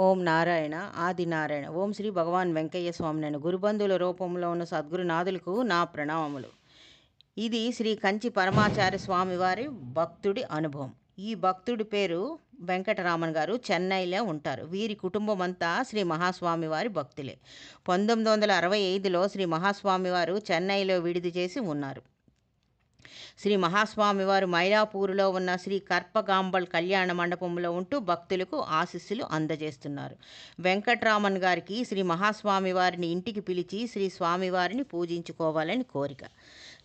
ఓం నారాయణ ఆది నారాయణ. ఓం శ్రీ భగవాన్ వెంకయ్య స్వామి నేను గురుబంధువుల రూపంలో ఉన్న సద్గురునాథులకు నా ప్రణామములు. ఇది శ్రీ కంచి పరమాచార్య స్వామివారి భక్తుడి అనుభవం. ఈ భక్తుడి పేరు వెంకటరామన్ గారు. చెన్నైలో ఉంటారు. వీరి కుటుంబం అంతా శ్రీ మహాస్వామి వారి భక్తులే. పంతొమ్మిది వందల అరవై ఐదులో శ్రీ మహాస్వామి వారు చెన్నైలో విడిది చేసి ఉన్నారు. శ్రీ మహాస్వామివారు మైలాపూరులో ఉన్న శ్రీ కర్పగాంబల్ కళ్యాణ మండపంలో ఉంటూ భక్తులకు ఆశీస్సులు అందజేస్తున్నారు. వెంకట్రామన్ గారికి శ్రీ మహాస్వామి వారిని ఇంటికి పిలిచి శ్రీ స్వామివారిని పూజించుకోవాలని కోరిక.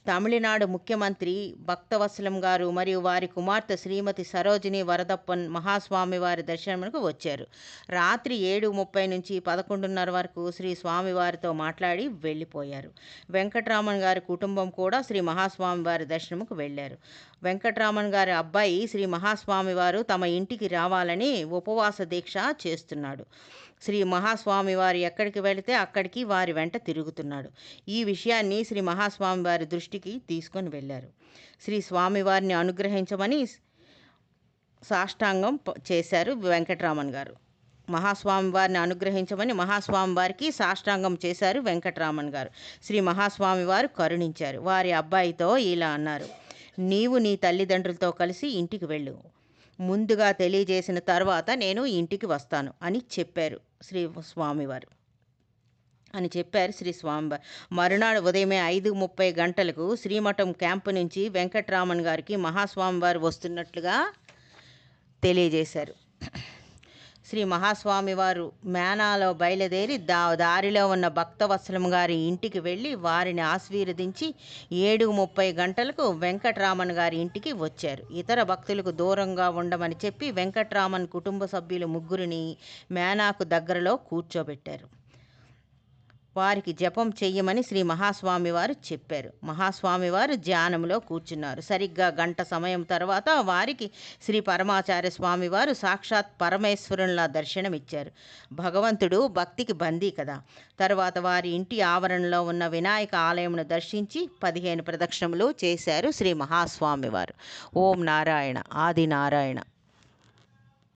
తమిళనాడు ముఖ్యమంత్రి భక్తవత్సలం గారు మరియు వారి కుమార్తె శ్రీమతి సరోజిని వరదప్పన్ మహాస్వామి వారి దర్శనమునకు వచ్చారు. రాత్రి ఏడు ముప్పై నుంచి పదకొండున్నర వరకు శ్రీ స్వామివారితో మాట్లాడి వెళ్ళిపోయారు. వెంకటరామన్ గారి కుటుంబం కూడా శ్రీ మహాస్వామి వారి దర్శనముకు వెళ్ళారు. వెంకటరామన్ గారి అబ్బాయి శ్రీ మహాస్వామి వారు తమ ఇంటికి రావాలని ఉపవాస దీక్ష చేస్తున్నాడు. శ్రీ మహాస్వామి వారు ఎక్కడికి వెళితే అక్కడికి వారి వెంట తిరుగుతున్నాడు. ఈ విషయాన్ని శ్రీ మహాస్వామి వారి దృష్టి ఇంటికి తీసుకొని వెళ్ళారు. శ్రీ స్వామివారిని అనుగ్రహించమని సాష్టాంగం చేశారు వెంకటరామన్ గారు. మహాస్వామి వారిని అనుగ్రహించమని మహాస్వామి వారికి సాష్టాంగం చేశారు వెంకటరామన్ గారు. శ్రీ మహాస్వామి వారు కరుణించారు. వారి అబ్బాయితో ఇలా అన్నారు. నీవు నీ తల్లిదండ్రులతో కలిసి ఇంటికి వెళ్ళు. ముందుగా తెలియజేసిన తర్వాత నేను ఇంటికి వస్తాను అని చెప్పారు శ్రీ స్వామివారు అని చెప్పారు శ్రీ స్వామివారు మరునాడు ఉదయమే ఐదు ముప్పై గంటలకు శ్రీమఠం క్యాంపు నుంచి వెంకట్రామన్ గారికి మహాస్వామివారు వస్తున్నట్లుగా తెలియజేశారు. శ్రీ మహాస్వామివారు మేనాలో బయలుదేరి దా దారిలో ఉన్న భక్తవత్సలం గారి ఇంటికి వెళ్ళి వారిని ఆశీర్వదించి ఏడు ముప్పై గంటలకు వెంకట్రామన్ గారి ఇంటికి వచ్చారు. ఇతర భక్తులకు దూరంగా ఉండమని చెప్పి వెంకట్రామన్ కుటుంబ సభ్యులు ముగ్గురిని మేనాకు దగ్గరలో కూర్చోబెట్టారు. వారికి జపం చెయ్యమని శ్రీ మహాస్వామివారు చెప్పారు. మహాస్వామివారు ధ్యానంలో కూర్చున్నారు. సరిగ్గా గంట సమయం తర్వాత వారికి శ్రీ పరమాచార్య స్వామివారు సాక్షాత్ పరమేశ్వరునిలా దర్శనమిచ్చారు. భగవంతుడు భక్తికి బందీ కదా. తర్వాత వారి ఇంటి ఆవరణలో ఉన్న వినాయక ఆలయమును దర్శించి పదిహేను ప్రదక్షిణములు చేశారు శ్రీ మహాస్వామివారు. ఓం నారాయణ ఆది నారాయణ.